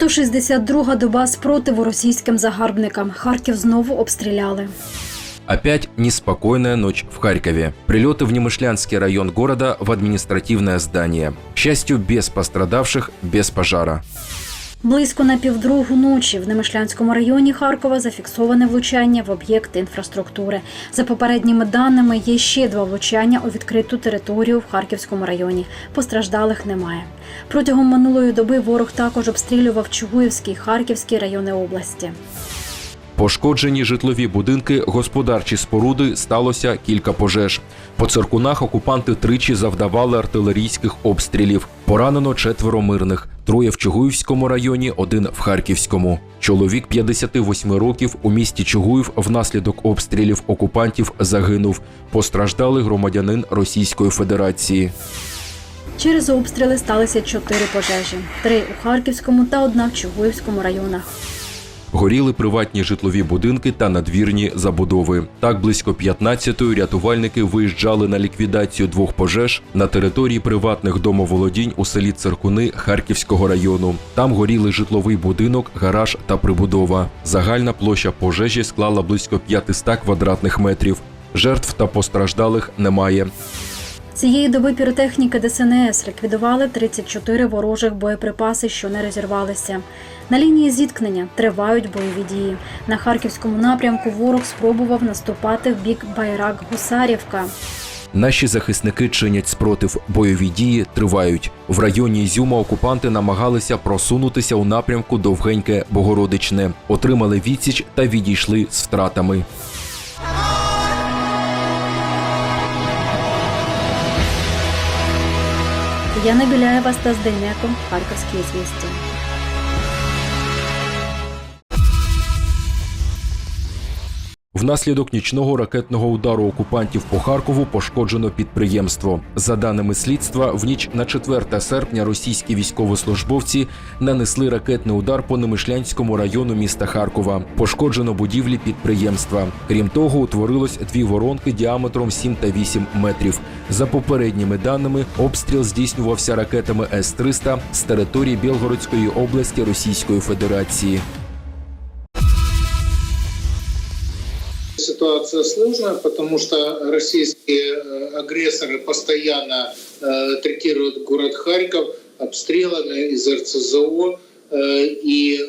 162-га доба спротиву російським загарбникам. Харків знову обстріляли. Опять неспокойная ночь в Харькове. Прилеты в Немышлянский район города в административное здание. К счастью, без пострадавших, без пожара. Близько на півдругу ночі в Немишлянському районі Харкова зафіксоване влучання в об'єкти інфраструктури. За попередніми даними, є ще два влучання у відкриту територію в Харківському районі. Постраждалих немає. Протягом минулої доби ворог також обстрілював Чугуївський, Харківський райони області. Пошкоджені житлові будинки, господарчі споруди сталося кілька пожеж. По циркунах окупанти тричі завдавали артилерійських обстрілів. Поранено четверо мирних: троє в Чугуївському районі, один в Харківському. Чоловік 58 років у місті Чугуїв внаслідок обстрілів окупантів загинув. Постраждали громадянин Російської Федерації. Через обстріли сталися чотири пожежі: три у Харківському та одна в Чугуївському районах. Горіли приватні житлові будинки та надвірні забудови. Так близько 15-ї рятувальники виїжджали на ліквідацію двох пожеж на території приватних домоволодінь у селі Циркуни Харківського району. Там горіли житловий будинок, гараж та прибудова. Загальна площа пожежі склала близько 500 квадратних метрів. Жертв та постраждалих немає. Цієї доби піротехніки ДСНС ліквідували 34 ворожих боєприпаси, що не розірвалися. На лінії зіткнення тривають бойові дії. На харківському напрямку ворог спробував наступати в бік Байрак Гусарівка. Наші захисники чинять спротив. Бойові дії тривають. В районі Ізюма окупанти намагалися просунутися у напрямку Довгеньке Богородичне, отримали відсіч та відійшли з втратами. Яна Біляєва, Стас Дейнеко, Харківські звісті. Внаслідок нічного ракетного удару окупантів по Харкову пошкоджено підприємство. За даними слідства, в ніч на 4 серпня російські військовослужбовці нанесли ракетний удар по Немишлянському району міста Харкова. Пошкоджено будівлі підприємства. Крім того, утворилось дві воронки діаметром 7 та 8 метрів. За попередніми даними, обстріл здійснювався ракетами С-300 з території Білгородської області Російської Федерації. Ситуация сложная, потому что российские э, агрессоры постоянно э, третируют город Харьков обстрелами из РЦЗО. Э, и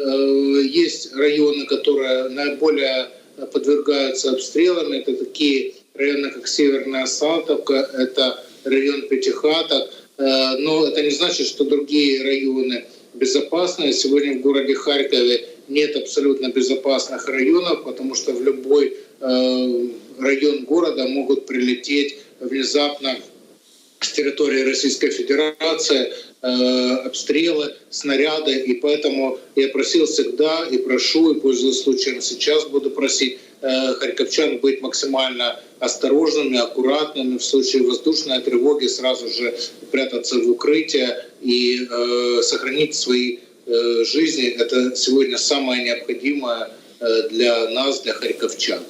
есть районы, которые наиболее подвергаются обстрелам. Это такие районы, как Северная Салтовка, это район Пятихаток. Но это не значит, что другие районы безопасные. Сегодня в городе Харькове нет абсолютно безопасных районов, потому что в любой район города могут прилететь внезапно с территории Российской Федерации э, обстрелы, снаряды, и поэтому я просил всегда и прошу, и пользуясь случаем сейчас буду просить э, харьковчан быть максимально осторожными, аккуратными, в случае воздушной тревоги сразу же прятаться в укрытие и э, сохранить свои э, жизни. Это сегодня самое необходимое э, для нас, для харьковчан.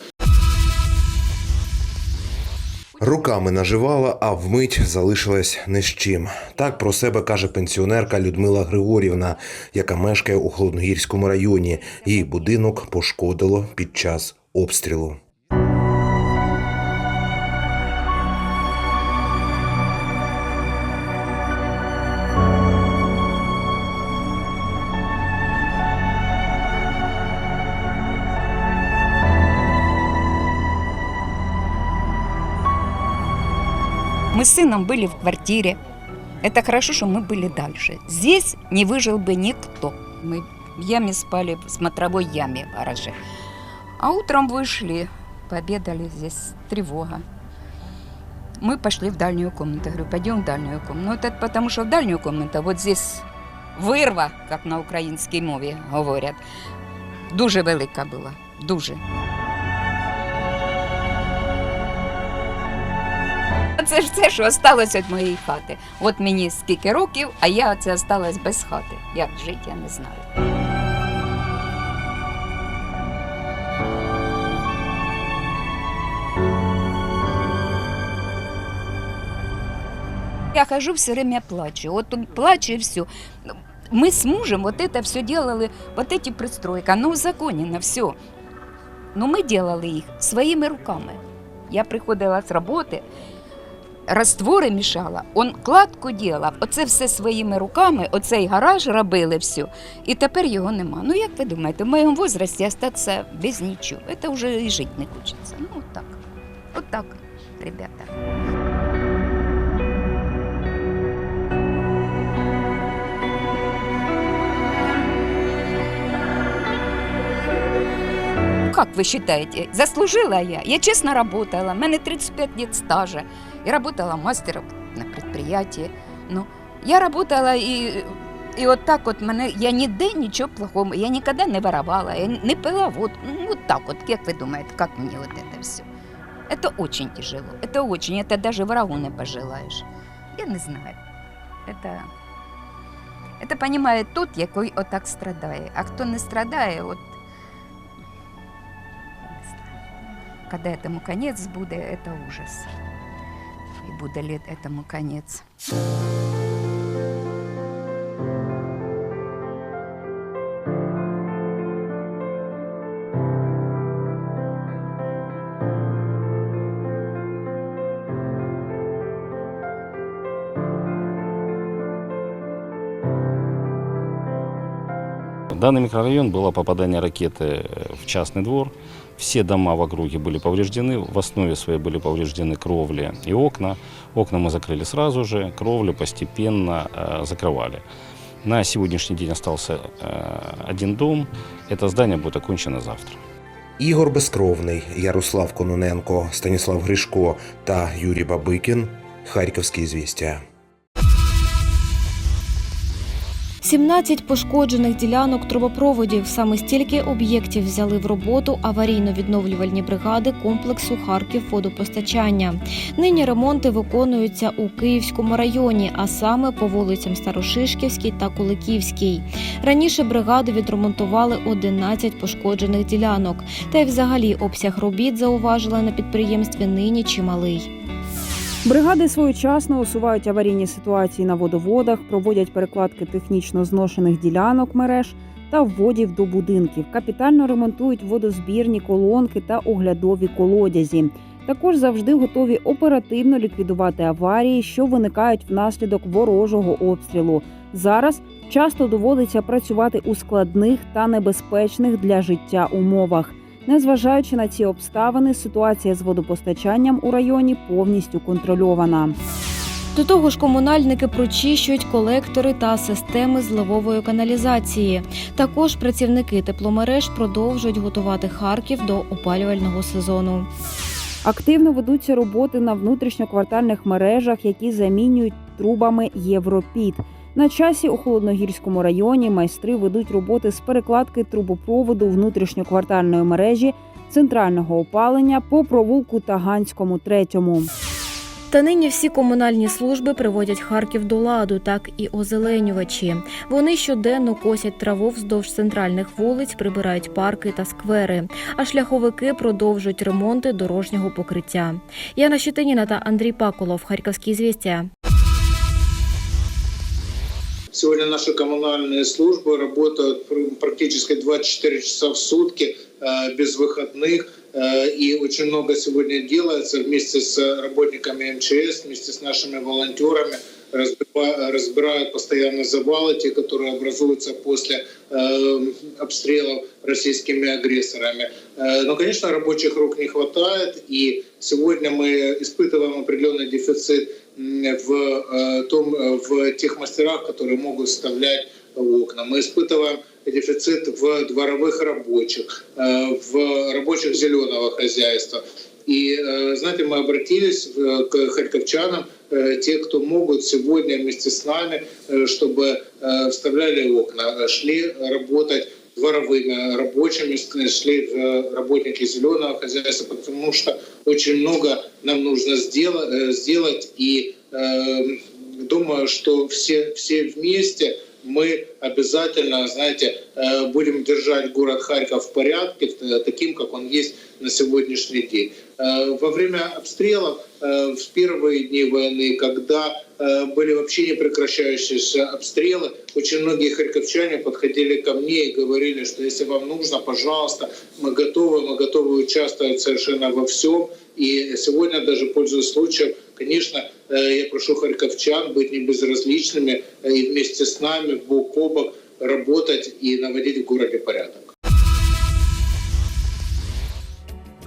Руками наживала, а вмить залишилась не з чим. Так про себе каже пенсіонерка Людмила Григорівна, яка мешкає у Холодногірському районі. Її будинок пошкодило під час обстрілу. Мы с сыном были в квартире. Это хорошо, что мы были дальше. Здесь не выжил бы никто. Мы в яме спали, в смотровой яме в гараже. А утром вышли, пообедали здесь, тревога. Мы пошли в дальнюю комнату. Я говорю, пойдем в дальнюю комнату. Ну, это потому что в дальнюю комнату, вот здесь вирва, как на українській мові говорять, дуже велика була, дуже. Це ж це, що осталось від моєї хати. От мені скільки років, а я оце осталась без хати. Як жити, я не знаю. Я хожу все время плачу. Вот тут плачу и все. мы с мужем вот это все делали, вот эти пристройки, оно узаконено, все. Но мы делали их своими руками. Я приходила з роботи, раствори мішала, он кладку ділав, оце все своїми руками, оцей гараж робили всю, і тепер його нема. Ну як ви думаєте, в моєму возрасті остатися без нічого, це вже і жити не хочеться. Ну от так, от ребята. Как вы считаете, заслужила я? Я честно работала, у меня 35 лет стажа. Я работала мастером на предприятии. Ну, я работала и, и вот так вот мене, я ніде нічого плохого, я никогда не воровала, я не пила водку. Ну, вот так вот, как вы думаете, как мне вот это все? Это очень тяжело, это очень, это даже врагу не пожелаешь. Я не знаю. Это, это понимає тот, який отак страдає. А хто не страдає, от Когда этому конец буде, это ужас. И буде ли этому конец. Данный микрорайон было попадание ракеты в частный двор. Все дома в округе были повреждены, в основе своей были повреждены кровли и окна. Окна мы закрыли сразу же, кровлю постепенно э, закрывали. На сегодняшний день остался э, один дом. Это здание будет окончено завтра. Ігор Безкровний, Ярослав Кононенко, Станіслав Гришко та Юрій Бабикін. Харківські звістя. 17 пошкоджених ділянок трубопроводів. Саме стільки об'єктів взяли в роботу аварійно-відновлювальні бригади комплексу Харків водопостачання. Нині ремонти виконуються у Київському районі, а саме по вулицям Старошишківській та Куликівській. Раніше бригади відремонтували 11 пошкоджених ділянок. Та й взагалі обсяг робіт зауважили на підприємстві нині чималий. Бригади своєчасно усувають аварійні ситуації на водоводах, проводять перекладки технічно зношених ділянок мереж та вводів до будинків, капітально ремонтують водозбірні колонки та оглядові колодязі. Також завжди готові оперативно ліквідувати аварії, що виникають внаслідок ворожого обстрілу. Зараз часто доводиться працювати у складних та небезпечних для життя умовах. Незважаючи на ці обставини, ситуація з водопостачанням у районі повністю контрольована. До того ж, комунальники прочищують колектори та системи зливової каналізації. Також працівники тепломереж продовжують готувати Харків до опалювального сезону. Активно ведуться роботи на внутрішньоквартальних мережах, які замінюють трубами Європід. На часі у холодногірському районі майстри ведуть роботи з перекладки трубопроводу внутрішньоквартальної мережі центрального опалення по провулку Таганському третьому. Та нині всі комунальні служби приводять Харків до ладу, так і озеленювачі. Вони щоденно косять траву вздовж центральних вулиць, прибирають парки та сквери. А шляховики продовжують ремонти дорожнього покриття. Яна Щетиніна та Андрій Паколов. Харківські звістя. Сегодня наши коммунальные службы работают пр- практически 24 часа в сутки, э, без выходных. Э, И очень много сегодня делается вместе с работниками МЧС, вместе с нашими волонтерами. разбива- Разбирают постоянно завалы, те, которые образуются после э, обстрелов российскими агрессорами. Э, Но, конечно, рабочих рук не хватает, и сегодня мы испытываем определенный дефицит м, в э, том, э, в тех мастерах, которые могут вставлять окна. Мы испытываем дефицит в дворовых рабочих, э, в рабочих зеленого хозяйства. И, э, знаете, мы обратились э, к харьковчанам, э, те, кто могут сегодня вместе с нами, чтобы вставляли окна, шли работать дворовыми рабочими, шли работники зеленого хозяйства, потому что очень много нам нужно сделать, и э, думаю, что все, все вместе мы обязательно, знаете, будем держать город Харьков в порядке, таким, как он есть на сегодняшний день. Э, Во время обстрелов э, в первые дни войны, когда э, были вообще не прекращающиеся обстрелы, очень многие харьковчане подходили ко мне и говорили, что если вам нужно, пожалуйста, мы готовы, мы готовы участвовать совершенно во всем. И сегодня, даже пользуясь случаем, конечно, я прошу харьковчан быть не безразличными э, и вместе с нами, бок о бок, работать и наводить в городе порядок.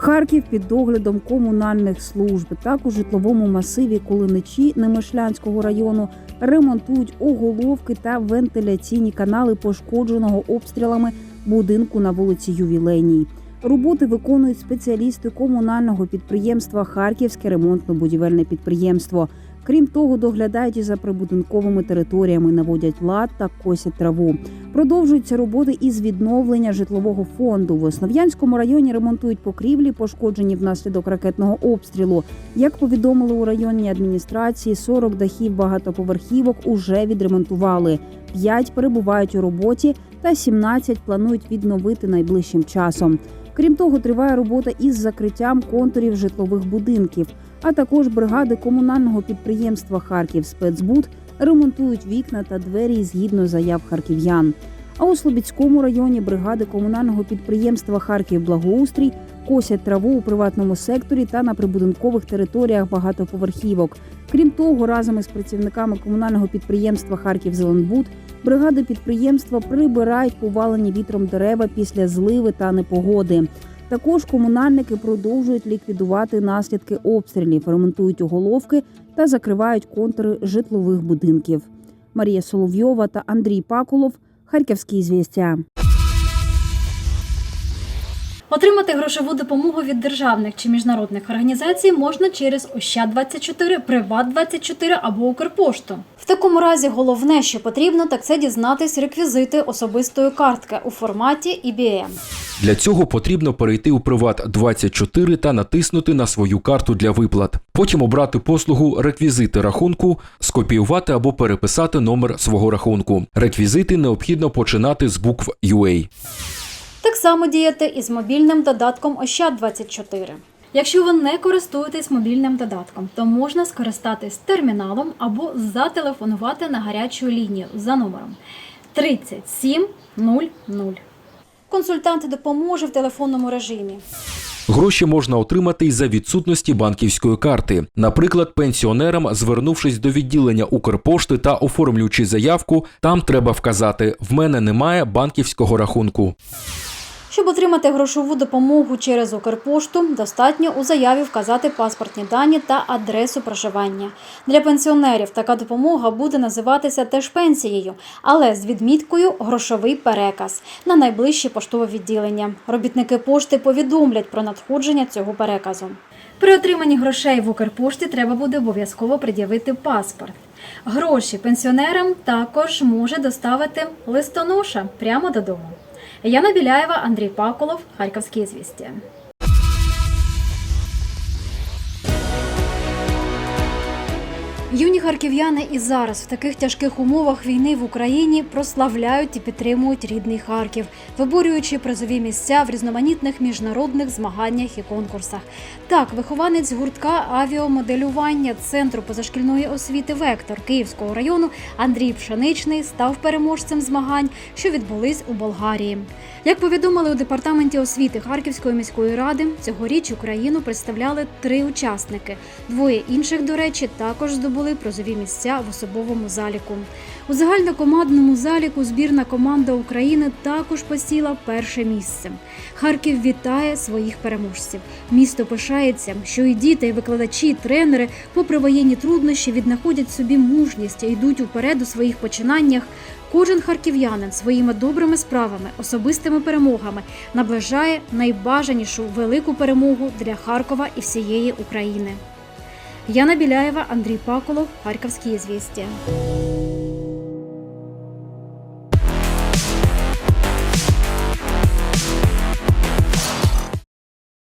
Харків під доглядом комунальних служб. Так у житловому масиві Кулиничі Немишлянського району ремонтують оголовки та вентиляційні канали пошкодженого обстрілами будинку на вулиці Ювілейній. Роботи виконують спеціалісти комунального підприємства Харківське ремонтно-будівельне підприємство. Крім того, доглядають і за прибудинковими територіями, наводять лад та косять траву. Продовжуються роботи із відновлення житлового фонду. В Основ'янському районі ремонтують покрівлі, пошкоджені внаслідок ракетного обстрілу. Як повідомили у районній адміністрації, 40 дахів багатоповерхівок уже відремонтували. 5 перебувають у роботі, та 17 планують відновити найближчим часом. Крім того, триває робота із закриттям контурів житлових будинків, а також бригади комунального підприємства Харків спецбуд ремонтують вікна та двері згідно заяв харків'ян. А у Слобідському районі бригади комунального підприємства Харків Благоустрій косять траву у приватному секторі та на прибудинкових територіях багатоповерхівок. Крім того, разом із працівниками комунального підприємства Харків Зеленбуд бригади підприємства прибирають повалені вітром дерева після зливи та непогоди. Також комунальники продовжують ліквідувати наслідки обстрілів, ремонтують оголовки та закривають контури житлових будинків. Марія Соловйова та Андрій Пакулов. Харківські звістя. Отримати грошову допомогу від державних чи міжнародних організацій можна через Ощад24, Приват24 або Укрпошту. В такому разі головне, що потрібно, так це дізнатись реквізити особистої картки у форматі EBM. Для цього потрібно перейти у Приват 24 та натиснути на свою карту для виплат. Потім обрати послугу Реквізити рахунку, скопіювати або переписати номер свого рахунку. Реквізити необхідно починати з букв UA. Так само діяти і з мобільним додатком Ощад24. Якщо ви не користуєтесь мобільним додатком, то можна скористатись терміналом або зателефонувати на гарячу лінію за номером 3700. Консультант допоможе в телефонному режимі. Гроші можна отримати й за відсутності банківської карти. Наприклад, пенсіонерам, звернувшись до відділення Укрпошти та оформлюючи заявку, там треба вказати: в мене немає банківського рахунку. Щоб отримати грошову допомогу через Укрпошту, достатньо у заяві вказати паспортні дані та адресу проживання. Для пенсіонерів така допомога буде називатися теж пенсією, але з відміткою грошовий переказ на найближче поштове відділення. Робітники пошти повідомлять про надходження цього переказу. При отриманні грошей в Укрпошті треба буде обов'язково пред'явити паспорт. Гроші пенсіонерам також може доставити листоноша прямо додому. Яна Біляєва, Андрій Паколов, Харківські звістя. Юні харків'яни і зараз в таких тяжких умовах війни в Україні прославляють і підтримують рідний Харків, виборюючи призові місця в різноманітних міжнародних змаганнях і конкурсах. Так, вихованець гуртка авіамоделювання Центру позашкільної освіти Вектор Київського району Андрій Пшеничний став переможцем змагань, що відбулись у Болгарії. Як повідомили у департаменті освіти Харківської міської ради, цьогоріч Україну представляли три учасники. Двоє інших, до речі, також здобули призові місця в особовому заліку. У загальнокомандному заліку збірна команда України також посіла перше місце. Харків вітає своїх переможців. Місто пишається, що і діти, і викладачі, і тренери, попри воєнні труднощі, віднаходять собі мужність і йдуть уперед у своїх починаннях. Кожен харків'янин своїми добрими справами, особистими перемогами наближає найбажанішу велику перемогу для Харкова і всієї України. Яна Біляєва, Андрій Паколов, Харьковские звістя.